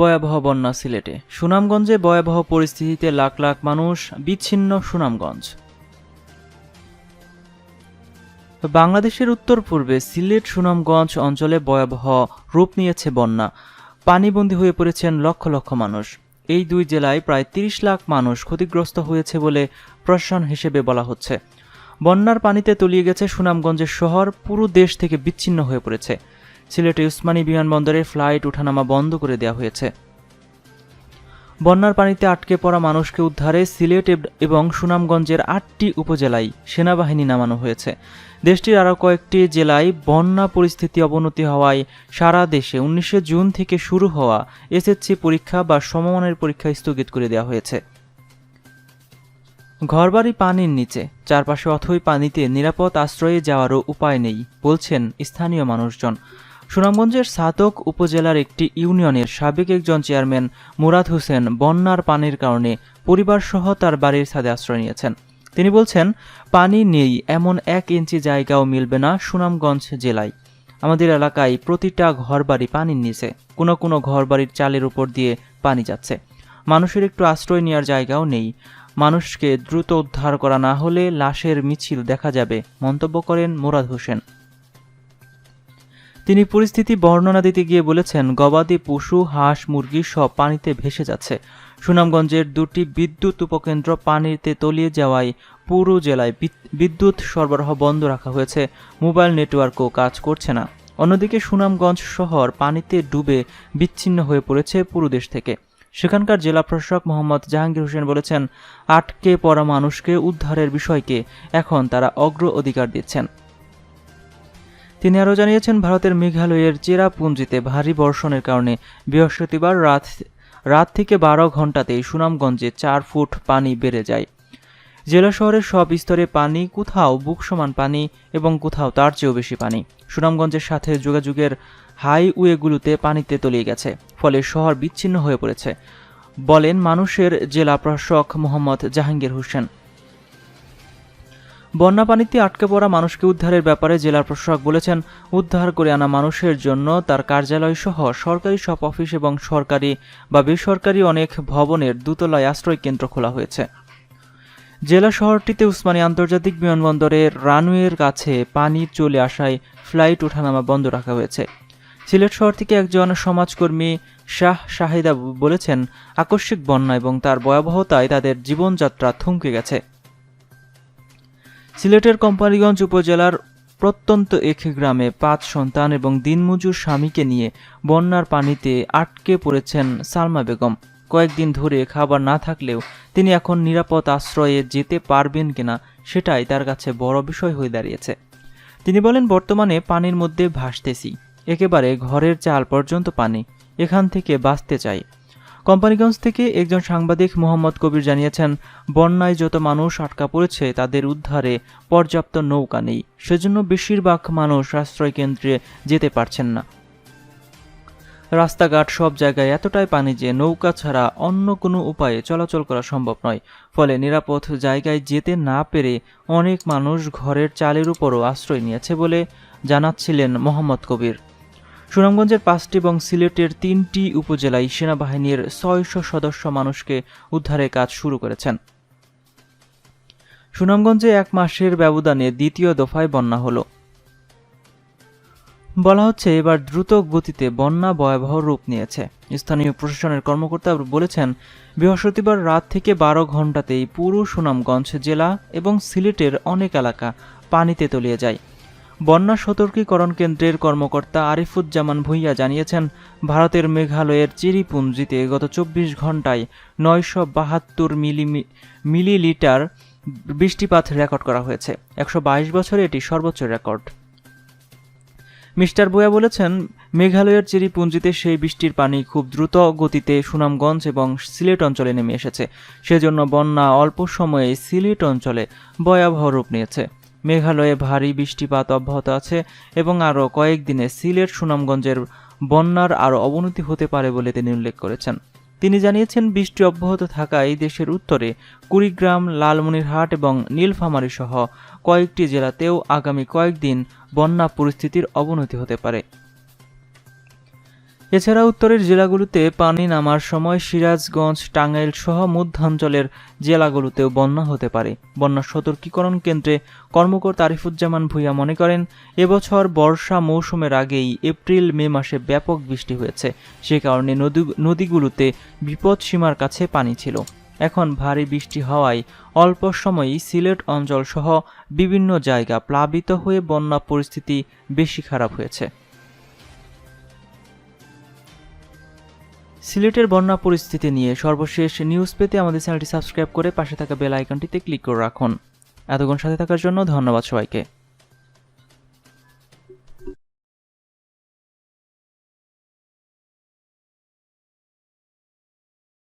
ভয়াবহ বন্যা সিলেটে। সুনামগঞ্জে ভয়াবহ পরিস্থিতিতে লাখ লাখ মানুষ বিচ্ছিন্ন সুনামগঞ্জ। বাংলাদেশের উত্তর পূর্বে সিলেট সুনামগঞ্জ অঞ্চলে ভয়াবহ রূপ নিয়েছে বন্যা। পানিবন্দী হয়ে পড়েছেন লক্ষ লক্ষ মানুষ। এই দুই জেলায় প্রায় তিরিশ লাখ মানুষ ক্ষতিগ্রস্ত হয়েছে বলে প্রশাসন হিসেবে বলা হচ্ছে। বন্যার পানিতে তলিয়ে গেছে সুনামগঞ্জের শহর, পুরো দেশ থেকে বিচ্ছিন্ন হয়ে পড়েছে। সিলেটে উসমানী বিমানবন্দরে ফ্লাইট ওঠানামা বন্ধ করে দেওয়া হয়েছে। বন্যার পানিতে আটকে পড়া মানুষকে উদ্ধারে সিলেট এবং সুনামগঞ্জের আটটি উপজেলায় সেনাবাহিনী নামানো হয়েছে। দেশটির আরও কয়েকটি জেলায় বন্যা পরিস্থিতি অবনতি হওয়ায় সারা দেশে উনিশে জুন থেকে শুরু হওয়া এসএসসি পরীক্ষা বা সমমানের পরীক্ষা স্থগিত করে দেওয়া হয়েছে। ঘরবাড়ি পানির নিচে, চারপাশে অথই পানিতে নিরাপদ আশ্রয়ে যাওয়ারও উপায় নেই, বলছেন স্থানীয় মানুষজন। সুনামগঞ্জের সাতক উপজেলার একটি ইউনিয়নের সাবেক একজন চেয়ারম্যান মুরাদ হোসেন বন্যার পানির কারণে পরিবারসহ তার বাড়ির ছাদে আশ্রয় নিয়েছেন। তিনি বলছেন, পানি নেই, এমন এক ইঞ্চি জায়গাও মিলবে না সুনামগঞ্জ জেলায়। আমাদের এলাকায় প্রতিটা ঘরবাড়ি পানির নিচে, কোনো কোনো ঘরবাড়ির চালের উপর দিয়ে পানি যাচ্ছে। মানুষের একটু আশ্রয় নেওয়ার জায়গাও নেই। মানুষকে দ্রুত উদ্ধার করা না হলে লাশের মিছিল দেখা যাবে, মন্তব্য করেন মুরাদ হোসেন। তিনি পরিস্থিতি বর্ণনা দিতে গিয়ে বলেছেন, গবাদি পশু, হাঁস, মুরগি সব পানিতে ভেসে যাচ্ছে। সুনামগঞ্জের দুটি বিদ্যুৎ উপকেন্দ্র পানিতে তলিয়ে যাওয়ায় পুরো জেলায় বিদ্যুৎ সরবরাহ বন্ধ রাখা হয়েছে। মোবাইল নেটওয়ার্কও কাজ করছে না। অন্যদিকে সুনামগঞ্জ শহর পানিতে ডুবে বিচ্ছিন্ন হয়ে পড়েছে পুরো দেশ থেকে। সেখানকার জেলা প্রশাসক মোহাম্মদ জাহাঙ্গীর হোসেন বলেছেন, আটকে পড়া মানুষকে উদ্ধারের বিষয়কে এখন তারা অগ্র অধিকার দিচ্ছেন। তিনি আরও জানিয়েছেন, ভারতের মেঘালয়ের চেরাপুঞ্জিতে ভারী বর্ষণের কারণে বৃহস্পতিবার রাত রাত থেকে বারো ঘন্টাতেই সুনামগঞ্জে চার ফুট পানি বেড়ে যায়। জেলা শহরের সব স্তরে পানি, কোথাও বুক সমান পানি এবং কোথাও তার চেয়েও বেশি পানি। সুনামগঞ্জের সাথে যোগাযোগের হাইওয়েগুলোতে পানিতে তলিয়ে গেছে, ফলে শহর বিচ্ছিন্ন হয়ে পড়েছে, বলেন মানুষের জেলা প্রশাসক মোহাম্মদ জাহাঙ্গীর হোসেন। বন্যা পানিতে আটকে পড়া মানুষকে উদ্ধারের ব্যাপারে জেলা প্রশাসক বলেছেন, উদ্ধার করে আনা মানুষের জন্য তার কার্যালয় সহ সরকারি সব অফিস এবং সরকারি বা বেসরকারি অনেক ভবনের দুতলায় আশ্রয় কেন্দ্র খোলা হয়েছে। জেলা শহরটিতে উসমানী আন্তর্জাতিক বিমানবন্দরের রানওয়ের কাছে পানি চলে আসায় ফ্লাইট ওঠানামা বন্ধ রাখা হয়েছে। সিলেট শহর থেকে একজন সমাজকর্মী শাহ শাহিদা বলেছেন, আকস্মিক বন্যা এবং তার ভয়াবহতায় তাদের জীবনযাত্রা থমকে গেছে। সিলেটের কোম্পানিগঞ্জ উপজেলার প্রত্যন্ত এক গ্রামে পাঁচ সন্তান এবং দিনমজুর স্বামীকে নিয়ে বন্যার পানিতে আটকে পড়েছেন সালমা বেগম। কয়েকদিন ধরে খাবার না থাকলেও তিনি এখন নিরাপদ আশ্রয়ে যেতে পারবেন কিনা সেটাই তার কাছে বড় বিষয় হয়ে দাঁড়িয়েছে। তিনি বলেন, বর্তমানে পানির মধ্যে ভাসতেছি। একেবারে ঘরের চাল পর্যন্ত পানি। এখান থেকে বাঁচতে চাই। কোম্পানিগঞ্জ থেকে একজন সাংবাদিক মোহাম্মদ কবির জানিয়েছেন, বন্যায় যত মানুষ আটকা পড়েছে, তাদের উদ্ধারে পর্যাপ্ত নৌকা নেই। সেজন্য বেশিরভাগ মানুষ আশ্রয় কেন্দ্রে যেতে পারছেন না। রাস্তাঘাট সব জায়গায় এতটাই পানি যে নৌকা ছাড়া অন্য কোনো উপায়ে চলাচল করা সম্ভব নয়। ফলে নিরাপদ জায়গায় যেতে না পেরে অনেক মানুষ ঘরের চালের উপরও আশ্রয় নিয়েছে বলে জানাচ্ছিলেন মোহাম্মদ কবির। সুনামগঞ্জের পাঁচটি এবং সিলেটের তিনটি উপজেলায় সেনাবাহিনীর ছয়শো সদস্য মানুষকে উদ্ধারের কাজ শুরু করেছেন। সুনামগঞ্জে এক মাসের ব্যবধানে দ্বিতীয় দফায় বন্যা হলো। বলা হচ্ছে এবার দ্রুত গতিতে বন্যা ভয়াবহ রূপ নিয়েছে। স্থানীয় প্রশাসনের কর্মকর্তা বলেছেন, বৃহস্পতিবার রাত থেকে বারো ঘন্টাতেই পুরো সুনামগঞ্জ জেলা এবং সিলেটের অনেক এলাকা পানিতে তলিয়ে যায়। বন্যা সতর্কীকরণ কেন্দ্রের কর্মকর্তা আরিফুজ্জামান ভুইয়া জানিয়েছেন, ভারতের মেঘালয়ের চিরিপুঞ্জিতে গত চব্বিশ ঘন্টায় নয়শো বাহাত্তর মিলি, মিলিলিটার বৃষ্টিপাত রেকর্ড করা হয়েছে। একশো বাইশ বছরে এটি সর্বোচ্চ রেকর্ড। মিস্টার বোয়া বলেছেন, মেঘালয়ের চিরিপুঞ্জিতে সেই বৃষ্টির পানি খুব দ্রুত গতিতে সুনামগঞ্জ এবং সিলেট অঞ্চলে নেমে এসেছে। সেজন্য বন্যা অল্প সময়ে সিলেট অঞ্চলে ভয়াবহ রূপ নিয়েছে। মেঘালয়ে ভারী বৃষ্টিপাত অব্যাহত আছে এবং আরও কয়েকদিনে সিলেট, সুনামগঞ্জের বন্যার আরও অবনতি হতে পারে বলে তিনি উল্লেখ করেছেন। তিনি জানিয়েছেন, বৃষ্টি অব্যাহত থাকায় দেশের উত্তরে কুড়িগ্রাম, লালমনিরহাট এবং নীলফামারী সহ কয়েকটি জেলাতেও আগামী কয়েকদিন বন্যা পরিস্থিতির অবনতি হতে পারে। এছাড়া উত্তরের জেলাগুলোতে পানি নামার সময় সিরাজগঞ্জ টাঙ্গাইল সহ মধ্যাঞ্চলের জেলাগুলোতেও বন্যা হতে পারে। বন্যা সতর্কীকরণ কেন্দ্রে কর্মকর্তা আরিফুজ্জামান ভূঁইয়া মনে করেন, এবছর বর্ষা মৌসুমের আগেই এপ্রিল, মে মাসে ব্যাপক বৃষ্টি হয়েছে। সে কারণে নদী, নদীগুলোতে বিপদসীমার কাছে পানি ছিল। এখন ভারী বৃষ্টি হওয়ায় অল্প সময়েই সিলেট অঞ্চল সহ বিভিন্ন জায়গা প্লাবিত হয়ে বন্যা পরিস্থিতি বেশি খারাপ হয়েছে। সিলেটের বন্যা পরিস্থিতি নিয়ে সর্বশেষ নিউজ পেতে আমাদের চ্যানেলটি সাবস্ক্রাইব করে পাশে থাকা বেল আইকনটিতে ক্লিক করে রাখুন। এতক্ষণ সাথে থাকার জন্য ধন্যবাদ সবাইকে।